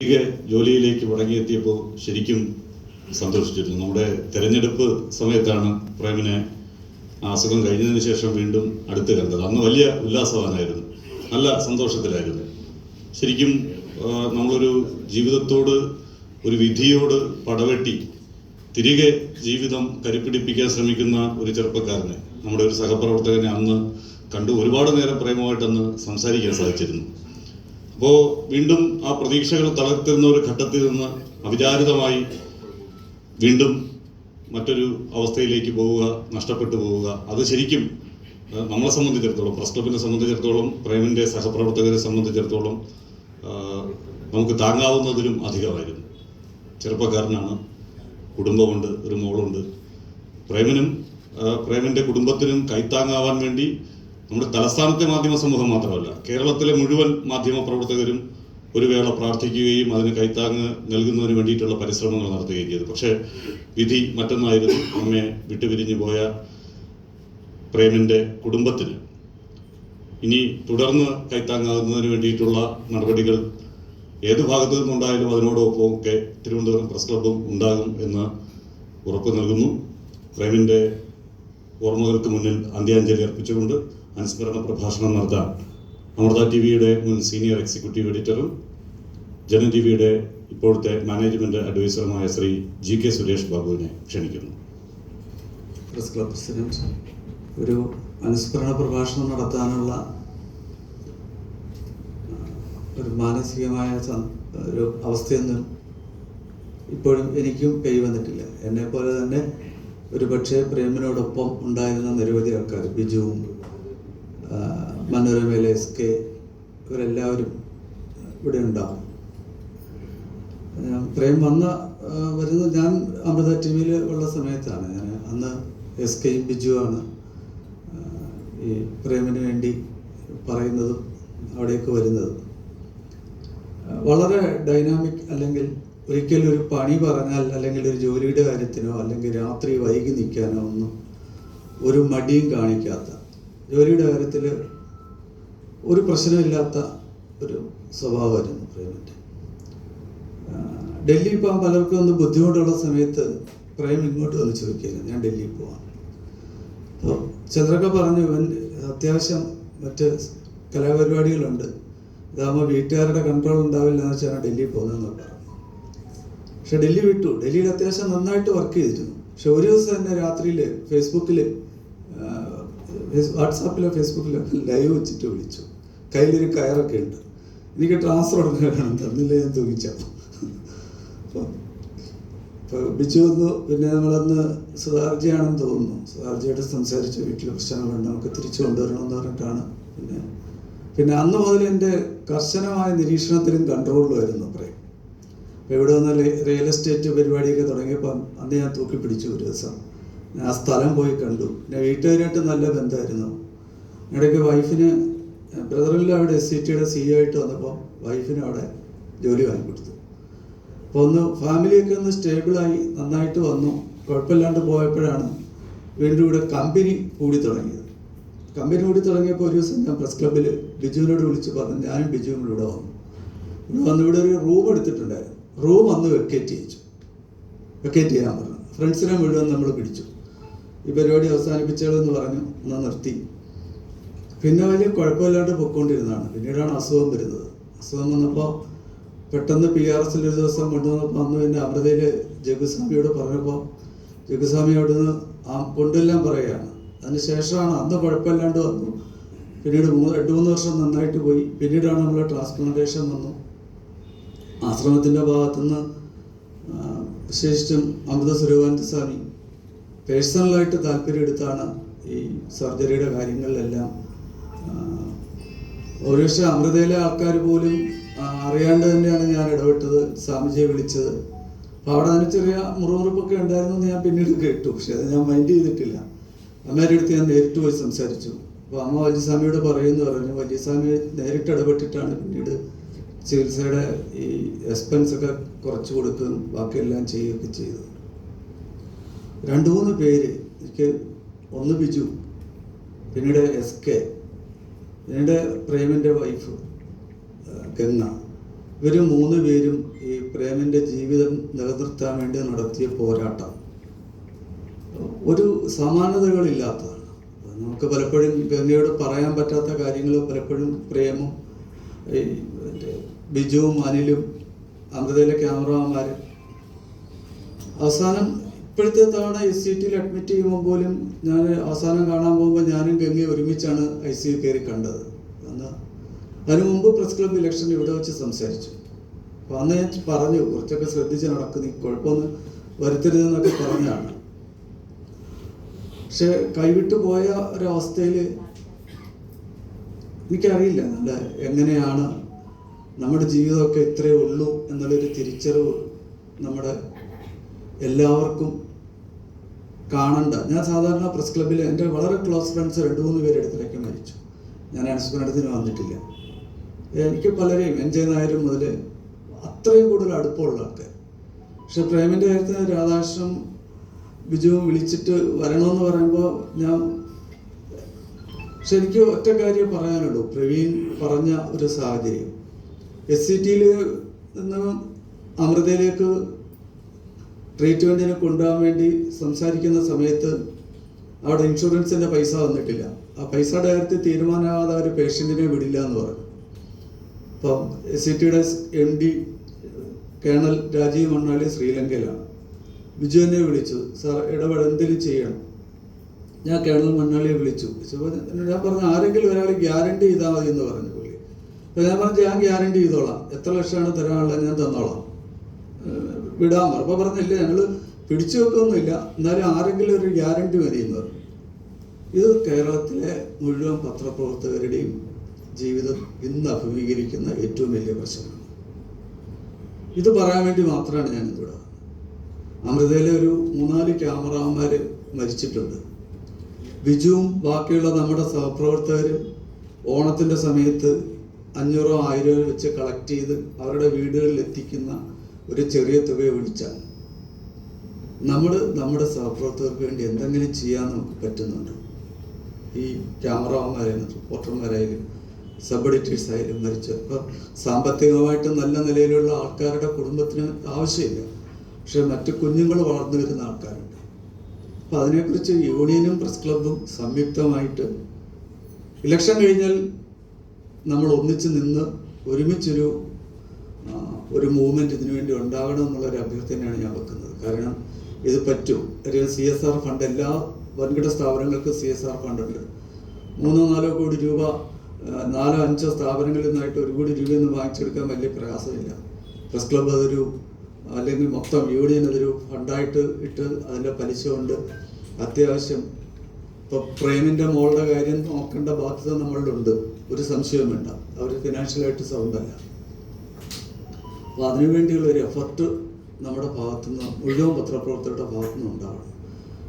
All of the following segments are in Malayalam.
തിരികെ ജോലിയിലേക്ക് മടങ്ങിയെത്തിയപ്പോൾ ശരിക്കും സന്തോഷിച്ചിരുന്നു. നമ്മുടെ തെരഞ്ഞെടുപ്പ് സമയത്താണ് പ്രേമിനെ അസുഖം കഴിഞ്ഞതിന് ശേഷം വീണ്ടും അടുത്ത് കണ്ടത്. അന്ന് വലിയ ഉല്ലാസവാനായിരുന്നു. നല്ല സന്തോഷത്തിലായിരുന്നു. ശരിക്കും നമ്മളൊരു ജീവിതത്തോട് ഒരു വിധിയോട് പടവെട്ടി തിരികെ ജീവിതം കരുപ്പിടിപ്പിക്കാൻ ശ്രമിക്കുന്ന ഒരു ചെറുപ്പക്കാരനെ നമ്മുടെ ഒരു സഹപ്രവർത്തകനെ അന്ന് കണ്ടു ഒരുപാട് നേരം പ്രേമമായിട്ടന്ന് സംസാരിക്കാൻ സാധിച്ചിരുന്നു. അപ്പോൾ വീണ്ടും ആ പ്രതീക്ഷകൾ തളർത്തുന്ന ഒരു ഘട്ടത്തിൽ നിന്ന് അവിചാരിതമായി വീണ്ടും മറ്റൊരു അവസ്ഥയിലേക്ക് പോവുക നഷ്ടപ്പെട്ടു പോവുക. അത് ശരിക്കും നമ്മളെ സംബന്ധിച്ചിടത്തോളം പ്രസ് ക്ലബിനെ സംബന്ധിച്ചിടത്തോളം പ്രേമിന്റെ സഹപ്രവർത്തകരെ സംബന്ധിച്ചിടത്തോളം നമുക്ക് താങ്ങാവുന്നതിലും അധികമായിരുന്നു. ചെറുപ്പക്കാരനാണ് കുടുംബമുണ്ട് ഒരു മോളുണ്ട്. പ്രേമനും പ്രേമിന്റെ കുടുംബത്തിനും കൈത്താങ്ങാവാൻ വേണ്ടി നമ്മുടെ തലസ്ഥാനത്തെ മാധ്യമ സമൂഹം മാത്രമല്ല കേരളത്തിലെ മുഴുവൻ മാധ്യമ പ്രവർത്തകരും ഒരു വേള പ്രാർത്ഥിക്കുകയും അതിന് കൈത്താങ്ങ് നൽകുന്നതിന് വേണ്ടിയിട്ടുള്ള പരിശ്രമങ്ങൾ നടത്തുകയും ചെയ്തു. പക്ഷേ വിധി മറ്റൊന്നായിരുന്നു. അമ്മയെ വിട്ടുപിരിഞ്ഞു പോയ പ്രേമിന്റെ കുടുംബത്തിന്. ഇനി തുടർന്ന് കൈത്താങ്ങാകുന്നതിന് വേണ്ടിയിട്ടുള്ള നടപടികൾ ഏത് ഭാഗത്തു നിന്നുണ്ടായാലും അതിനോടൊപ്പം ഒക്കെ തിരുവനന്തപുരം പ്രസ് ക്ലബ്ബും ഉണ്ടാകും എന്ന് ഉറപ്പ് നൽകുന്നു. പ്രേമിന്റെ ഓർമ്മകൾക്ക് മുന്നിൽ അന്ത്യാഞ്ജലി അർപ്പിച്ചുകൊണ്ട് അനുസ്മരണ പ്രഭാഷണം നടത്താൻ അമൃത ടി വിയുടെ മുൻ സീനിയർ എക്സിക്യൂട്ടീവ് എഡിറ്ററും ജന ടി വിയുടെ ഇപ്പോഴത്തെ മാനേജ്മെന്റ് അഡ്വൈസറുമായ ശ്രീ ജി കെ സുരേഷ് ബാബുവിനെ ക്ഷണിക്കുന്നു. പ്രസ് ക്ലബ് പ്രസിഡന്റ് ഒരു അനുസ്മരണ പ്രഭാഷണം നടത്താനുള്ള ഒരു മാനസികമായ ഒരു അവസ്ഥയൊന്നും ഇപ്പോഴും എനിക്കും കൈവന്നിട്ടില്ല. എന്നെ പോലെ തന്നെ ഒരു പക്ഷേ പ്രേമിനോടൊപ്പം ഉണ്ടായിരുന്ന നിരവധി ആൾക്കാർ ബിജുവും മനോരമയിലെ എസ് കെ ഇവരെല്ലാവരും ഇവിടെ ഉണ്ടാവും. പ്രേം വന്ന വരുന്നത് ഞാൻ അമൃത ടി വിയിൽ ഉള്ള സമയത്താണ്. ഞാൻ അന്ന് എസ് കെ ബിജുവാണ് ഈ പ്രേമിന് വേണ്ടി പറയുന്നതും അവിടേക്ക് വരുന്നത്. വളരെ ഡൈനാമിക് അല്ലെങ്കിൽ ഒരിക്കലും ഒരു പണി പറഞ്ഞാൽ അല്ലെങ്കിൽ ഒരു ജോലിയുടെ കാര്യത്തിനോ അല്ലെങ്കിൽ രാത്രി വൈകി നിൽക്കാനോ ഒന്നും ഒരു മടിയും കാണിക്കാത്ത ജോലിയുടെ കാര്യത്തിൽ ഒരു പ്രശ്നമില്ലാത്ത ഒരു സ്വഭാവമായിരുന്നു പ്രേമിന്റെ ഡൽഹി പോകാൻ പലർക്കും ഒന്ന് ബുദ്ധിമുട്ടുള്ള സമയത്ത് പ്രേം ഇങ്ങോട്ട് വന്ന് ചോദിക്കുകയായിരുന്നു ഞാൻ ഡൽഹിയിൽ പോവാം. അപ്പോൾ ചിലരൊക്കെ പറഞ്ഞു ഇവൻ അത്യാവശ്യം മറ്റ് കലാപരിപാടികളുണ്ട്. ഇതാകുമ്പോൾ വീട്ടുകാരുടെ കൺട്രോൾ ഉണ്ടാവില്ല എന്ന് വെച്ചാണ് ഡൽഹി പോകുന്നതെന്ന് പറഞ്ഞു. പക്ഷെ ഡൽഹി വിട്ടു. ഡൽഹിയിൽ അത്യാവശ്യം നന്നായിട്ട് വർക്ക് ചെയ്തിരുന്നു. പക്ഷെ ഒരു ദിവസം തന്നെ രാത്രിയിൽ ഫേസ്ബുക്കിൽ വാട്സാപ്പിലോ ഫേസ്ബുക്കിലോ ലൈവ് വെച്ചിട്ട് വിളിച്ചു. കയ്യിലൊരു കയറൊക്കെ ഉണ്ട്. എനിക്ക് ട്രാൻസ്ഫർ ഉടനെ തന്നില്ല ഞാൻ അപ്പോൾ ബിജു വന്നു. പിന്നെ നമ്മളന്ന് സുധാർജിയാണെന്ന് തോന്നുന്നു. സുധാർജിയായിട്ട് സംസാരിച്ചു. വീട്ടിൽ പ്രശ്നങ്ങളുണ്ട്. നമുക്ക് തിരിച്ചു കൊണ്ടുവരണമെന്ന് പറഞ്ഞിട്ടാണ്. പിന്നെ പിന്നെ അന്ന് മുതൽ എന്റെ കർശനമായ നിരീക്ഷണത്തിലും കൺട്രോളിലുമായിരുന്നു പറയും അപ്പോൾ ഇവിടെ വന്ന റിയൽ എസ്റ്റേറ്റ് പരിപാടിയൊക്കെ തുടങ്ങിയപ്പോൾ അന്ന് ഞാൻ തൂക്കി പിടിച്ചു ഒരു ദിവസം. ആ സ്ഥലം പോയി കണ്ടു. പിന്നെ വീട്ടുകാരായിട്ട് നല്ല ബന്ധമായിരുന്നു. ഇടയ്ക്ക് വൈഫിന് ബ്രദറിൽ അവിടെ എസ് സി ടിയുടെ സി ആയിട്ട് വന്നപ്പോൾ വൈഫിന് അവിടെ ജോലി വാങ്ങിക്കൊടുത്തു. അപ്പോൾ ഒന്ന് ഫാമിലിയൊക്കെ ഒന്ന് സ്റ്റേബിളായി നന്നായിട്ട് വന്നു. കുഴപ്പമില്ലാണ്ട് പോയപ്പോഴാണ് വീണ്ടും ഇവിടെ കമ്പനി കൂടി തുടങ്ങിയത്. കമ്പനി കൂടി തുടങ്ങിയപ്പോൾ ഒരു ദിവസം ഞാൻ പ്രസ് ക്ലബ്ബിൽ ബിജുവിനോട് വിളിച്ച് പറഞ്ഞു ഞാനും ബിജുവും ഇവിടെ വന്നു. ഇവിടെ വന്ന് ഇവിടെ ഒരു റൂം എടുത്തിട്ടുണ്ടായിരുന്നു. റൂം അന്ന് വെക്കേറ്റ് ചെയ്യിച്ചു വെക്കേറ്റ് ചെയ്യാൻ പറഞ്ഞു. ഫ്രണ്ട്സിനെ മുഴുവൻ നമ്മൾ പിടിച്ചു. ഈ പരിപാടി അവസാനിപ്പിച്ചാലെന്ന് പറഞ്ഞു എന്നാൽ നിർത്തി. പിന്നെ വലിയ കുഴപ്പമില്ലാണ്ട് പൊയ്ക്കൊണ്ടിരുന്നതാണ്. പിന്നീടാണ് അസുഖം വരുന്നത്. അസുഖം വന്നപ്പോൾ പെട്ടെന്ന് പി ആർ എസിൽ ഒരു ദിവസം കൊണ്ടുവന്നപ്പോൾ അന്ന് പിന്നെ അമൃതയിൽ ജഗുസ്വാമിയോട് പറഞ്ഞപ്പോൾ ജഗുസ്വാമി അവിടുന്ന് ആ കൊണ്ടെല്ലാം പറയുകയാണ്. അതിനുശേഷമാണ് അന്ന് കുഴപ്പമില്ലാണ്ട് വന്നു. പിന്നീട് മൂന്ന് രണ്ട് മൂന്ന് വർഷം നന്നായിട്ട് പോയി. പിന്നീടാണ് നമ്മൾ ട്രാൻസ്പ്ലാന്റേഷൻ വന്നു. ആശ്രമത്തിന്റെ ഭാഗത്തുനിന്ന് വിശേഷിച്ചും അമൃത സുരവാനന്ദ സ്വാമി പേഴ്സണലായിട്ട് താല്പര്യം എടുത്താണ് ഈ സർജറിയുടെ കാര്യങ്ങളിലെല്ലാം. ഒരുപക്ഷെ അമൃതയിലെ ആൾക്കാർ പോലും അറിയാണ്ട് തന്നെയാണ് ഞാൻ ഇടപെട്ടത് സ്വാമിജിയെ വിളിച്ചത്. അപ്പോൾ അവിടെ അതിന് ചെറിയ മുറിവുറുപ്പൊക്കെ ഉണ്ടായിരുന്നു ഞാൻ പിന്നീട് കേട്ടു. പക്ഷെ അത് ഞാൻ മൈൻഡ് ചെയ്തിട്ടില്ല. അമ്മയുടെ അടുത്ത് ഞാൻ നേരിട്ട് പോയി സംസാരിച്ചു. അപ്പോൾ അമ്മ വല്യസ്വാമിയോട് പറയുമെന്ന് പറഞ്ഞു വല്യസ്വാമി നേരിട്ട് ഇടപെട്ടിട്ടാണ് പിന്നീട് ചികിത്സയുടെ ഈ എക്സ്പെൻസ് ഒക്കെ കുറച്ച് കൊടുക്കുകയും ബാക്കിയെല്ലാം ചെയ്യുകയൊക്കെ ചെയ്തു. രണ്ട് മൂന്ന് പേര് എനിക്ക് ഒന്ന് ബിജു പിന്നീട് എസ് കെ പിന്നീട് പ്രേമിന്റെ വൈഫ് ഗംഗ. ഇവർ മൂന്ന് പേരും ഈ പ്രേമിന്റെ ജീവിതം നിലനിർത്താൻ വേണ്ടി നടത്തിയ പോരാട്ടം. ഒരു സമാനതകളില്ലാത്തതാണ്. നമുക്ക് പലപ്പോഴും ഗംഗയോട് പറയാൻ പറ്റാത്ത കാര്യങ്ങൾ പലപ്പോഴും പ്രേമും ഈ ബിജുവും അനിലും അന്ധതയിലെ ക്യാമറമാന്മാർ അവസാനം ഇപ്പോഴത്തെ തവണ എസ് സി ടിയിൽ അഡ്മിറ്റ് ചെയ്യുമ്പോൾ പോലും ഞാൻ അവസാനം കാണാൻ പോകുമ്പോൾ ഞാനും ഗംഗയെ ഒരുമിച്ചാണ് ഐ സി യു കയറി കണ്ടത്. അന്ന് അതിനു മുമ്പ് പ്രസ് ക്ലബ് ഇലക്ഷൻ ഇവിടെ വെച്ച് സംസാരിച്ചു. അപ്പോൾ അന്ന് ഞാൻ പറഞ്ഞു കുറച്ചൊക്കെ ശ്രദ്ധിച്ച് നടക്കുന്നു കുഴപ്പമൊന്നും വരുത്തരുതെന്നൊക്കെ പറഞ്ഞാണ് പക്ഷെ കൈവിട്ടു പോയ ഒരവസ്ഥയിൽ എനിക്കറിയില്ല നല്ല എങ്ങനെയാണ് നമ്മുടെ ജീവിതമൊക്കെ ഇത്രയേ ഉള്ളൂ എന്നുള്ളൊരു തിരിച്ചറിവ് നമ്മുടെ എല്ലാവർക്കും കാണണ്ട. ഞാൻ സാധാരണ പ്രസ് ക്ലബ്ബിൽ എന്റെ വളരെ ക്ലോസ് ഫ്രണ്ട്സ് രണ്ട് മൂന്ന് പേര് അടുത്തിലൊക്കെ മരിച്ചു. ഞാൻ അനുസ്മരണത്തിന് വന്നിട്ടില്ല. എനിക്ക് പലരെയും എൻ ജെ മുതൽ അത്രയും കൂടുതൽ അടുപ്പമുള്ള ആൾക്കാർ പക്ഷെ പ്രേമിന്റെ കാര്യത്തിൽ രാധാകൃഷ്ണൻ ബിജുവും വിളിച്ചിട്ട് വരണമെന്ന് പറയുമ്പോൾ ഞാൻ എനിക്ക് ഒറ്റ കാര്യം പറയാനുള്ളൂ. പ്രവീൺ പറഞ്ഞ ഒരു സാഹചര്യം. എസ് സി ടിയിൽ നിന്ന് അമൃതയിലേക്ക് ട്രീറ്റ്മെന്റിന് കൊണ്ടുപോകാൻ വേണ്ടി സംസാരിക്കുന്ന സമയത്ത് അവിടെ ഇൻഷുറൻസിന്റെ പൈസ വന്നിട്ടില്ല. ആ പൈസയുടെ കാര്യത്തിൽ തീരുമാനമാകാതെ അവർ പേഷ്യന്റിനെ വിടില്ല എന്ന് പറഞ്ഞു. അപ്പം സി ടിയുടെ M D colonel Rajeev Mannali ശ്രീലങ്കയിലാണ്. Biju എന്നെ വിളിച്ചു. സാർ ഇടപെട ചെയ്യണം? ഞാൻ കേണൽ മണ്ണാളിയെ വിളിച്ചു. ഞാൻ പറഞ്ഞു ആരെങ്കിലും ഒരാൾ ഗ്യാരണ്ടി ചെയ്താൽ മതി എന്ന് പറഞ്ഞു പുള്ളി. അപ്പോൾ ഞാൻ പറഞ്ഞു ഞാൻ ഗ്യാരണ്ടി ചെയ്തോളാം. എത്ര ലക്ഷമാണ് തരാനുള്ളത് ഞാൻ തന്നോളാം. വിടാൻ പറഞ്ഞു. അപ്പോൾ പറഞ്ഞില്ല ഞങ്ങൾ പിടിച്ചു വെക്കൊന്നുമില്ല. എന്നാലും ആരെങ്കിലും ഒരു ഗ്യാരണ്ടി മതി എന്ന് പറഞ്ഞു. ഇത് കേരളത്തിലെ മുഴുവൻ പത്രപ്രവർത്തകരുടെയും ജീവിതം ഇന്ന് അഭിമുഖീകരിക്കുന്ന ഏറ്റവും വലിയ പ്രശ്നമാണ്. ഇത് പറയാൻ വേണ്ടി മാത്രമാണ് ഞാൻ ഇവിടെ. അമൃതയിലെ ഒരു മൂന്നാൽ ക്യാമറമാര് മരിച്ചിട്ടുണ്ട്. ബിജുവും ബാക്കിയുള്ള നമ്മുടെ സഹപ്രവർത്തകരും ഓണത്തിന്റെ സമയത്ത് അഞ്ഞൂറോ ആയിരോ വെച്ച് കളക്ട് ചെയ്ത് അവരുടെ വീടുകളിൽ എത്തിക്കുന്ന ഒരു ചെറിയ തുക വിളിച്ചാൽ നമ്മൾ നമ്മുടെ സഹപ്രവർത്തകർക്ക് വേണ്ടി എന്തെങ്കിലും ചെയ്യാൻ നമുക്ക് പറ്റുന്നുണ്ട്. ഈ ക്യാമറമാരായാലും റിപ്പോർട്ടർമാരായാലും സബ് എഡിറ്റേഴ്സ് ആയാലും മരിച്ച ഇപ്പം സാമ്പത്തികമായിട്ട് നല്ല നിലയിലുള്ള ആൾക്കാരുടെ കുടുംബത്തിന് ആവശ്യമില്ല. പക്ഷെ മറ്റു കുഞ്ഞുങ്ങൾ വളർന്നു വരുന്ന ആൾക്കാരുണ്ട്. അപ്പം അതിനെക്കുറിച്ച് യൂണിയനും പ്രസ് ക്ലബും സംയുക്തമായിട്ട് ഇലക്ഷൻ കഴിഞ്ഞാൽ നമ്മൾ ഒന്നിച്ച് നിന്ന് ഒരുമിച്ചൊരു ഒരു മൂവ്മെന്റ് ഇതിനു വേണ്ടി ഉണ്ടാകണം എന്നുള്ളൊരു അഭ്യർത്ഥനയാണ് ഞാൻ വെക്കുന്നത്. കാരണം ഇത് പറ്റും. അല്ലെങ്കിൽ സി എസ് ആർ ഫണ്ട് എല്ലാ വൻകിട സ്ഥാപനങ്ങൾക്കും സി എസ് ആർ ഫണ്ട് ഉണ്ട്. മൂന്നോ നാലോ കോടി രൂപ നാലോ അഞ്ചോ സ്ഥാപനങ്ങളിൽ നിന്നായിട്ട് ഒരു കോടി രൂപ രൂപയൊന്നും വാങ്ങിച്ചെടുക്കാൻ വലിയ പ്രയാസമില്ല. പ്രസ് ക്ലബ് അതൊരു അല്ലെങ്കിൽ മൊത്തം യൂണിയൻ അതൊരു ഫണ്ടായിട്ട് ഇട്ട് അതിന്റെ പലിശ കൊണ്ട് അത്യാവശ്യം ഇപ്പൊ പ്രേമിന്റെ മോളുടെ കാര്യം നോക്കേണ്ട ബാധ്യത നമ്മളിലുണ്ട്. ഒരു സംശയവും വേണ്ട അവർ ഫിനാൻഷ്യലായിട്ട് സൗണ്ടല്ല അപ്പോൾ അതിനുവേണ്ടിയുള്ള ഒരു എഫർട്ട് നമ്മുടെ ഭാഗത്തുനിന്ന് മുഴുവൻ പത്രപ്രവർത്തകരുടെ ഭാഗത്തുനിന്ന് ഉണ്ടാവണം.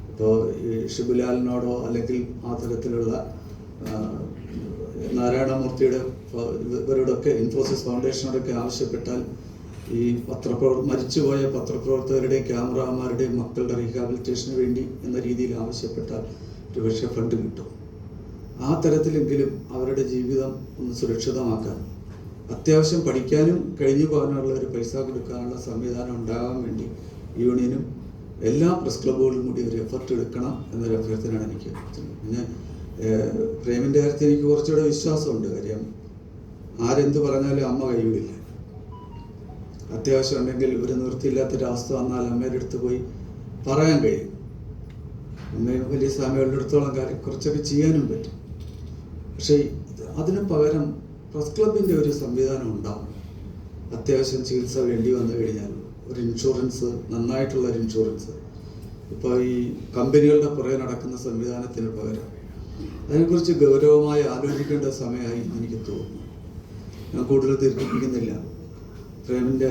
ഇപ്പോൾ ഈ ഷിബുലാലിനോടോ അല്ലെങ്കിൽ ആ തരത്തിലുള്ള നാരായണമൂർത്തിയുടെ ഇവരോടൊക്കെ ഇൻഫോസിസ് ഫൗണ്ടേഷനോടൊക്കെ ആവശ്യപ്പെട്ടാൽ ഈ പത്രപ്രവർ മരിച്ചുപോയ പത്രപ്രവർത്തകരുടെയും ക്യാമറാമാരുടെയും മക്കളുടെ റീഹാബിലിറ്റേഷന് വേണ്ടി എന്ന രീതിയിൽ ആവശ്യപ്പെട്ടാൽ ഒരുപക്ഷെ ഫണ്ട് കിട്ടും. ആ തരത്തിലെങ്കിലും അവരുടെ ജീവിതം ഒന്ന് സുരക്ഷിതമാക്കാൻ അത്യാവശ്യം പഠിക്കാനും കഴിഞ്ഞു പോകാനുള്ള ഒരു പൈസ കൊടുക്കാനുള്ള സംവിധാനം ഉണ്ടാകാൻ വേണ്ടി യൂണിയനും എല്ലാ പ്രസ് ക്ലബ്ബുകളും കൂടി ഒരു എഫർട്ട് എടുക്കണം എന്നൊരു അഭ്യർത്ഥനയാണ് എനിക്ക്. പിന്നെ പ്രേമിന്റെ കാര്യത്തിൽ എനിക്ക് കുറച്ചുകൂടെ വിശ്വാസമുണ്ട്. കാര്യം ആരെന്ത് പറഞ്ഞാലും അമ്മ കൈവിടില്ല. അത്യാവശ്യം ഉണ്ടെങ്കിൽ ഒരു നിവൃത്തിയില്ലാത്തൊരവസ്ഥ വന്നാൽ അമ്മയുടെ അടുത്ത് പോയി പറയാൻ കഴിയും. അമ്മയും വലിയ സ്വാമികളുടെ അടുത്തോളം കാര്യം കുറച്ചൊക്കെ ചെയ്യാനും പറ്റും. പക്ഷേ അതിന് പകരം പ്രസ് ക്ലബിന്റെ ഒരു സംവിധാനം ഉണ്ടാവും. അത്യാവശ്യം ചികിത്സ വേണ്ടി വന്നു കഴിഞ്ഞാൽ ഒരു ഇൻഷുറൻസ് നന്നായിട്ടുള്ള ഒരു ഇൻഷുറൻസ് ഇപ്പോൾ ഈ കമ്പനികളുടെ പുറകെ നടക്കുന്ന സംവിധാനത്തിന് പകരം അതിനെക്കുറിച്ച് ഗൗരവമായി ആലോചിക്കേണ്ട സമയമായി എനിക്ക് തോന്നുന്നു. ഞാൻ കൂടുതൽ ദീർഘിപ്പിക്കുന്നില്ല പ്രേമിന്റെ